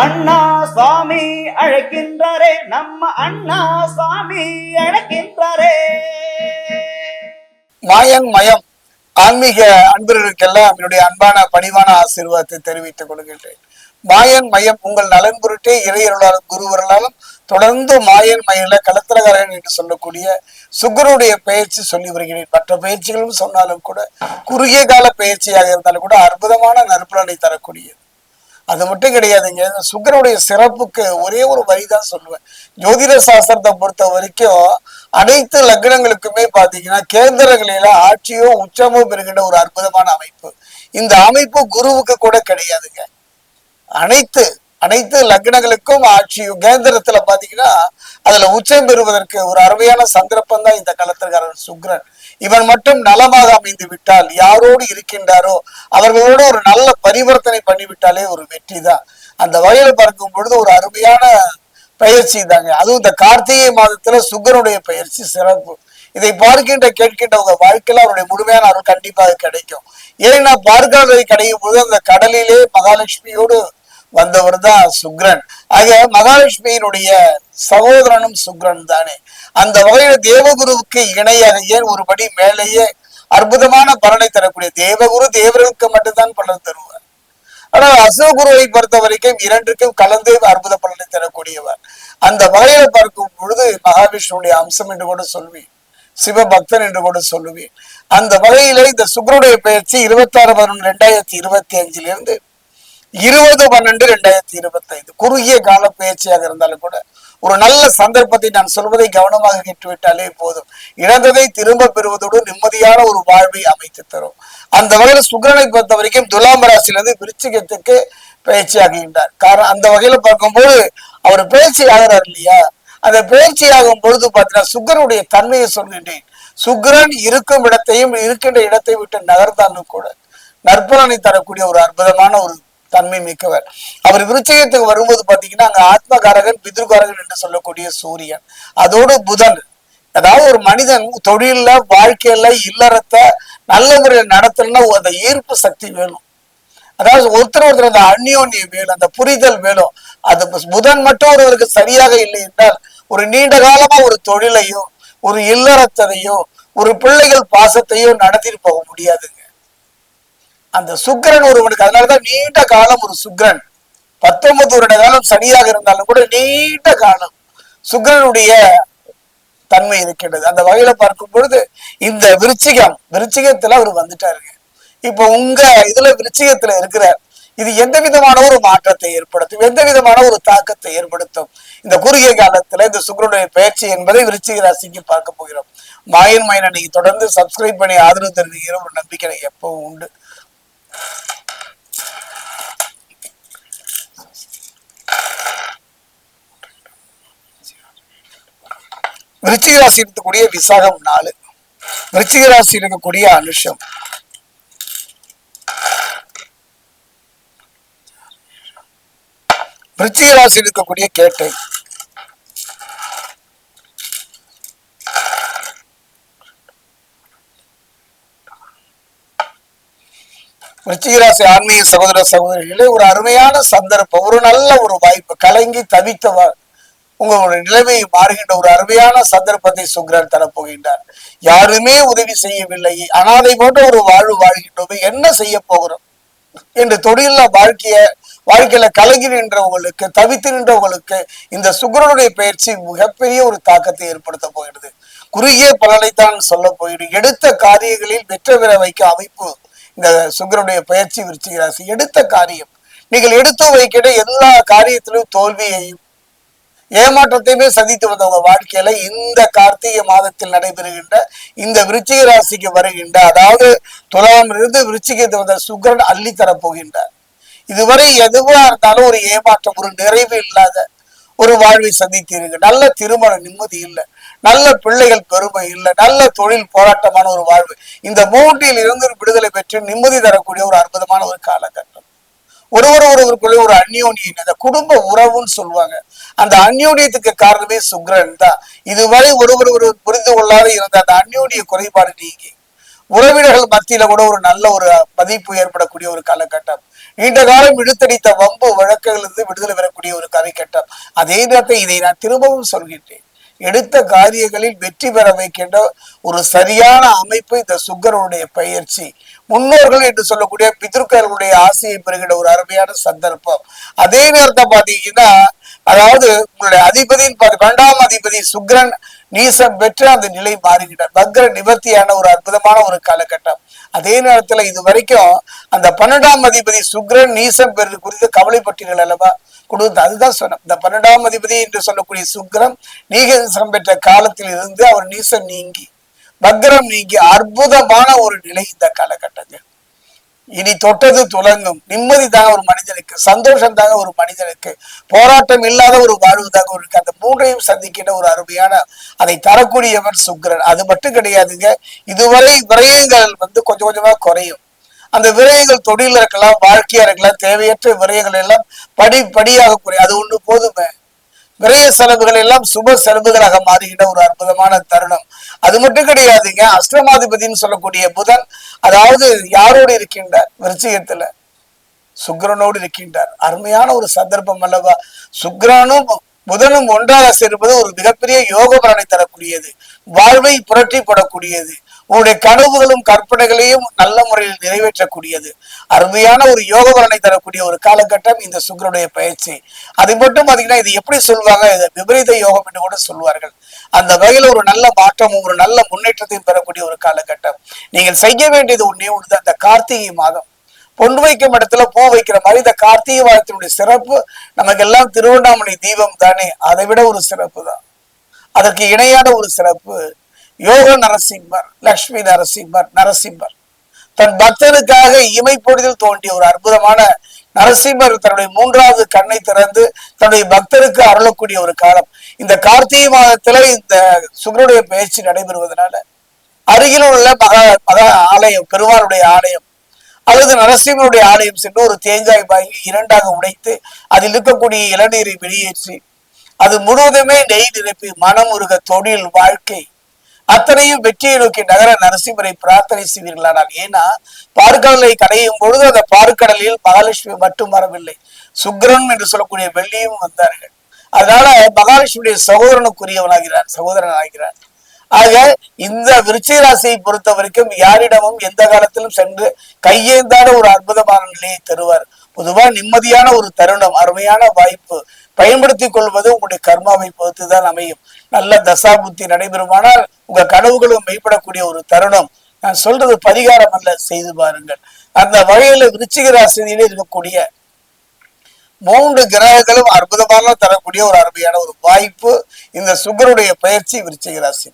அண்ணா சுவாமி அழைக்கின்றாரே நம்ம அண்ணா சுவாமி அழைக்கின்றாரே. மாயன் மயம். ஆன்மீக அன்பர்களுக்கெல்லாம் என்னுடைய அன்பான பணிவான ஆசீர்வாதத்தை தெரிவித்துக் கொள்கின்றேன். மாயன் மயம் உங்கள் நலன் பொருட்டே இறையருளாலும் குருவர்களாலும் தொடர்ந்து மாயன் மயில களத்திரகாரன் என்று சொல்லக்கூடிய சுக்கரனுடைய பயிற்சி சொல்லி வருகிறேன். மற்ற பயிற்சிகளும் சொன்னாலும் கூட குறுகிய கால பயிற்சியாக இருந்தாலும் கூட அற்புதமான நற்பலனை தரக்கூடியது. அது மட்டும் கிடையாதுங்க. சுக்கரனுடைய சிறப்புக்கு ஒரே ஒரு வரிதான் சொல்லுவேன். ஜோதிட சாஸ்திரத்தை பொறுத்த வரைக்கும் அனைத்து லக்னங்களுக்குமே பாத்தீங்கன்னா கேந்திரங்களில ஆட்சியோ உச்சமோ பெறுகின்ற ஒரு அற்புதமான அமைப்பு. இந்த அமைப்பு குருவுக்கு கூட கிடையாதுங்க. அனைத்து அனைத்து லக்னங்களுக்கும் ஆட்சியும் கேந்திரத்துல பாத்தீங்கன்னா அதுல உச்சம் பெறுவதற்கு ஒரு அருமையான சந்தர்ப்பம் தான் இந்த கலத்திரக்காரன் சுக்ரன். இவன் மட்டும் நலமாக அமைந்து விட்டால் யாரோடு இருக்கின்றாரோ அவர்களோடு ஒரு நல்ல பரிவர்த்தனை பண்ணிவிட்டாலே ஒரு வெற்றி தான் அந்த வகையில பார்க்கும் பொழுது ஒரு அருமையான பயிற்சி தாங்க அதுவும் இந்த கார்த்திகை மாதத்துல சுக்கரனுடைய பயிற்சி சிறப்பு. இதை பார்க்கின்ற கேட்கின்ற உங்க வாழ்க்கையில அவருடைய முழுமையான அருள் கண்டிப்பாக கிடைக்கும். ஏன்னா பார்க்காததை கிடைக்கும் போது அந்த கடலிலே மகாலட்சுமியோடு வந்தவர் தான் சுக்ரன். ஆக மகாலட்சுமியினுடைய சகோதரனும் சுக்ரன் தானே. அந்த வகையில் தேவகுருவுக்கு இணையாக ஏன் ஒரு படி மேலேயே அற்புதமான பலனை தரக்கூடிய தேவகுரு தேவர்களுக்கு மட்டும்தான் பலன் தருவார். ஆனால் அசுகுருவை பொறுத்த வரைக்கும் இரண்டுக்கும் கலந்து அற்புத பலனை தரக்கூடியவர். அந்த வகையில பார்க்கும் பொழுது மகாவிஷ்ணுடைய அம்சம் என்று கூட சொல்வேன். சிவபக்தன் என்று கூட சொல்லுவேன் அந்த வகையில இந்த சுக்கரனுடைய பயிற்சி இருபத்தி ஆறு பதினொன்று ரெண்டாயிரத்தி இருபத்தி அஞ்சிலிருந்து இருபது பன்னெண்டு ரெண்டாயிரத்தி இருபத்தி ஐந்து குறுகிய கால பயிற்சியாக இருந்தாலும் கூட ஒரு நல்ல சந்தர்ப்பத்தை நான் சொல்வதை கவனமாக கேட்டுவிட்டாலே போதும். இழந்ததை திரும்ப பெறுவதோடு நிம்மதியான ஒரு வாழ்வை அமைத்து தரும். அந்த வகையில் சுக்கரனை பொறுத்த வரைக்கும் துலாம் ராசியிலிருந்து விருச்சிகத்துக்கு பயிற்சி காரணம் அந்த வகையில பார்க்கும்போது அவர் பயிற்சி ஆகிறார் இல்லையா? அந்த பயிற்சி ஆகும் பொழுது பார்த்தீங்கன்னா சுக்கரனுடைய தன்மையை சொல்கின்றேன். சுக்கரன் இருக்கும் இடத்தையும் இருக்கின்ற இடத்தை விட்டு நகர்ந்தாலும் கூட நற்பலனை தரக்கூடிய ஒரு அற்புதமான ஒரு தன்மை மிக்கவர். அவர் விருச்சயத்துக்கு வரும்போது பாத்தீங்கன்னா அங்க ஆத்மகாரகன் பித்ருகாரகன் என்று சொல்லக்கூடிய சூரியன். அதோடு புதன். அதாவது ஒரு மனிதன் தொழில வாழ்க்கையில இல்லறத்தை நல்ல முறையில் நடத்தணும்னா அந்த ஈர்ப்பு சக்தி வேணும். அதாவது ஒருத்தர் ஒருத்தர் அந்த அந்யோன்யம் வேணும் அந்த புரிதல் வேணும். அது புதன் மட்டும் ஒருவருக்கு சரியாக இல்லை என்றால் ஒரு நீண்ட காலமா ஒரு தொழிலையோ ஒரு இல்லறத்தையோ ஒரு பிள்ளைகள் பாசத்தையோ நடத்திட்டு போக முடியாதுங்க. அந்த சுக்கிரன் ஒருவனுக்கு அதனாலதான் நீண்ட காலம் ஒரு சுக்கிரன். பத்தொன்பது வருட காலம் சனியாக இருந்தாலும் கூட நீண்ட காலம் சுக்கிரனுடைய தன்மை இருக்கின்றது. அந்த வகையில பார்க்கும் பொழுது இந்த விருச்சிகம் விருச்சிகத்துல அவர் வந்துட்டாருங்க இப்ப உங்க இதுல விருச்சிகத்துல இருக்கிறார் இது எந்த விதமான ஒரு மாற்றத்தை ஏற்படுத்தும்? எந்த விதமான ஒரு தாக்கத்தை ஏற்படுத்தும்? இந்த குறுகிய காலத்துல இந்த சுக்கரனுடைய பயிற்சி என்பதை விருச்சிக ராசிக்கு பார்க்க போகிறோம். மாயன் மாயனை நீங்க தொடர்ந்து சப்ஸ்கிரைப் பண்ணி ஆதரவு தெரிவிக்கிற ஒரு நம்பிக்கை எப்பவும் உண்டு. விருச்சிக ராசி இருக்கக்கூடிய விசாகம் நாலு. விருச்சிக இருக்கக்கூடிய அனுஷம். விருச்சிக இருக்கக்கூடிய கேட்டை. விருச்சிகராசி ஆன்மீக சகோதர சகோதரிகளே ஒரு அருமையான சந்தர்ப்பம் ஒரு நல்ல ஒரு வாய்ப்பு கலங்கி தவித்தவர் உங்களுடைய நிலைமையை மாறுகின்ற ஒரு அருமையான சந்தர்ப்பத்தை சுக்ரன் தரப்போகின்றார். யாருமே உதவி செய்யவில்லை. அனாதை போன்ற ஒரு வாழ்வு வாழ்கின்றோமே என்ன செய்ய போகிறோம்? என்று தொழில வாழ்க்கைய வாழ்க்கையில கலங்கி நின்றவங்களுக்கு தவித்து நின்றவங்களுக்கு இந்த சுக்கரனுடைய பயிற்சி மிகப்பெரிய ஒரு தாக்கத்தை ஏற்படுத்த போகிறது. குறுகிய பலனைத்தான் சொல்ல போயிடு எடுத்த காரியங்களில் வெற்ற பெற வைக்க அமைப்பு இந்த சுக்கரனுடைய பயிற்சி விருச்சிக ராசி எடுத்த காரியம். நீங்கள் எடுத்து வைக்கிற எல்லா காரியத்திலும் தோல்வியையும் ஏமாற்றத்தையுமே சந்தித்து வந்தவங்க வாழ்க்கையில இந்த கார்த்திகை மாதத்தில் நடைபெறுகின்ற இந்த விருச்சிக ராசிக்கு வருகின்ற அதாவது துலாம் இருந்து விருச்சிகத்தை வந்த சுக்கரன் அள்ளி போகின்றார். இதுவரை எதுவா இருந்தாலும் ஒரு ஏமாற்றம் ஒரு நிறைவு இல்லாத ஒரு வாழ்வை சந்தித்தீர்கள் நல்ல திருமண நிம்மதி இல்லை. நல்ல பிள்ளைகள் பெருமை இல்லை. நல்ல தொழில் போராட்டமான ஒரு வாழ்வு. இந்த மூன்றில் இருந்து விடுதலை பெற்று நிம்மதி தரக்கூடிய ஒரு அற்புதமான ஒரு காலகட்டம். ஒருவர் ஒருவருக்குள்ளே ஒரு அந்யோன்யம். அந்த குடும்ப உறவுன்னு சொல்லுவாங்க. அந்த அந்யோன்யத்துக்கு காரணமே சுக்ரன் தான். இதுவரை ஒருவர் ஒரு புரிந்து கொள்ளாத இருந்த அந்த அந்யோன்ய குறைபாடு நீங்கி. உறவினர்கள் மத்தியில கூட ஒரு நல்ல ஒரு மதிப்பு ஏற்படக்கூடிய ஒரு காலகட்டம். நீண்ட காலம் இழுத்தடித்த வம்பு வழக்குகளிலிருந்து விடுதலை பெறக்கூடிய ஒரு காலகட்டம் அதே நேரத்தை இதை நான் திரும்பவும் சொல்கின்றேன். எடுத்த காரியங்களில் வெற்றி பெற வைக்கின்ற ஒரு சரியான அமைப்பு இந்த சுக்கரனுடைய பயிற்சி. முன்னோர்கள் என்று சொல்லக்கூடிய பிதற்கர்களுடைய ஆசையை பெறுகின்ற ஒரு அருமையான சந்தர்ப்பம். அதே நேரத்தை பாத்தீங்கன்னா அதாவது உங்களுடைய அதிபதியின் பாத்து- இரண்டாம் அதிபதி சுக்ரன் நீசம் பெற்று அந்த நிலை மாறுகிறார் பக்ர நிவர்த்தியான ஒரு அற்புதமான ஒரு காலகட்டம். அதே நேரத்துல இது வரைக்கும் அந்த பன்னெண்டாம் அதிபதி சுக்ரன் நீசம் பெறுவது குறித்து கவலைப்பட்டீர்கள் அல்லவா? கொடுத்து அதுதான் சொன்னோம் இந்த பன்னெண்டாம் அதிபதி என்று சொல்லக்கூடிய சுக்கிரன் நீகசம் பெற்ற காலத்தில் இருந்து அவர் நீசம் நீங்கி வக்ரம் நீங்கி அற்புதமான ஒரு நிலை இந்த காலகட்டங்கள். இனி தொட்டது துலங்கும். நிம்மதி தாங்க ஒரு மனிதனுக்கு சந்தோஷம் தாங்க ஒரு மனிதனுக்கு போராட்டம் இல்லாத ஒரு வாழ்வு தாங்க ஒரு அந்த மூன்றையும் சந்திக்கின்ற ஒரு அருமையான அதை தரக்கூடியவர் சுக்ரன் அது மட்டும் கிடையாதுங்க. இதுவரை விரயங்கள் வந்து கொஞ்சம் கொஞ்சமா குறையும். அந்த விரயங்கள் தொழில இருக்கலாம் வாழ்க்கையா இருக்கலாம் தேவையற்ற விரயங்கள் எல்லாம் படி படியாக குறையும் அது ஒண்ணு போதுமே. விரய செலவுகள் எல்லாம் சுப செலவுகளாக மாறுகின்ற ஒரு அற்புதமான தருணம். அது மட்டும் கிடையாதுங்க. அஷ்டமாதிபதினு சொல்லக்கூடிய புதன் அதாவது யாரோடு இருக்கின்றார்? விருச்சிகத்துல. சுக்ரனோடு இருக்கின்றார். அருமையான ஒரு சந்தர்ப்பம் அல்லவா? சுக்கிரனும் புதனும் ஒன்றாக சேர்ப்பது ஒரு மிகப்பெரிய யோக பலனை தரக்கூடியது. வாழ்வை புரட்டி போடக்கூடியது. உங்களுடைய கனவுகளும் கற்பனைகளையும் நல்ல முறையில் நிறைவேற்றக்கூடியது. அருமையான ஒரு யோக பலனை தரக்கூடிய ஒரு காலகட்டம் இந்த சுக்கிரனுடைய பயிற்சி. அது மட்டும் பாத்தீங்கன்னா இது எப்படி சொல்வாங்க விபரீத யோகம் என்று கூட சொல்வார்கள் அந்த வகையில் ஒரு நல்ல மாற்றமும் ஒரு நல்ல முன்னேற்றத்தையும் பெறக்கூடிய ஒரு காலகட்டம். நீங்கள் செய்ய வேண்டியது ஒன்றே ஒன்று அந்த கார்த்திகை மாதம். பொன் வைக்கும் இடத்துல பூ வைக்கிற மாதிரி இந்த கார்த்திகை மாதத்தினுடைய சிறப்பு நமக்கு எல்லாம் திருவண்ணாமலை தீபம் தானே அதை விட ஒரு சிறப்பு தான். அதற்கு இணையான ஒரு சிறப்பு யோக நரசிம்மர் லக்ஷ்மி நரசிம்மர் நரசிம்மர். தன் பக்தனுக்காக இமைப்பொழுதில் தோன்றிய ஒரு அற்புதமான நரசிம்மர் தன்னுடைய மூன்றாவது கண்ணை திறந்து தன்னுடைய பக்தருக்கு அருளக்கூடிய ஒரு காலம். இந்த கார்த்திகை மாதத்துல இந்த சுகருடைய பயிற்சி நடைபெறுவதனால அருகில் உள்ள மகா மகா ஆலயம் பெருமாளுடைய ஆலயம் அல்லது நரசிம்மனுடைய ஆலயம் சென்று ஒரு தேங்காய் வாங்கி இரண்டாக உடைத்து அதில் இருக்கக்கூடிய இளநீரை வெளியேற்றி அது முழுவதுமே நெய் நிரப்பி மனம் உருக தொழில் வாழ்க்கை. அத்தனையும் வெற்றியை நோக்கி நகர நரசிம்மரை பிரார்த்தனை செய்வீர்களானால் ஏன்னா பார்க்கடலை கடையும் பொழுது அந்த பார்க்கடலில் மகாலட்சுமி மட்டும் வரவில்லை. சுக்ரன் என்று சொல்லக்கூடிய வெள்ளியும் வந்தார்கள். அதனால மகாலட்சுமியுடைய சகோதரனுக்குரியவனாகிறார் சகோதரன் ஆகிறார் ஆக இந்த விருச்சிக ராசியை பொறுத்த வரைக்கும் யாரிடமும் எந்த காலத்திலும் சென்று கையேந்தான ஒரு அற்புதமான நிலையை தருவார். பொதுவா நிம்மதியான ஒரு தருணம் அருமையான வாய்ப்பு. பயன்படுத்திக் கொள்வது உங்களுடைய கர்மாவை பொறுத்துதான் அமையும். நல்ல தசா புத்தி நடைபெறுமானால் உங்க கனவுகளும் மெய்ப்படக்கூடிய ஒரு தருணம். நான் சொல்றது பரிகாரம் அல்ல செய்து பாருங்கள். அந்த வகையில விருச்சிக ராசியில இருக்கக்கூடிய மூன்று கிரகங்களும் அற்புதமான தரக்கூடிய ஒரு அருமையான ஒரு வாய்ப்பு. இந்த சுகருடைய பயிற்சி விருச்சிக ராசி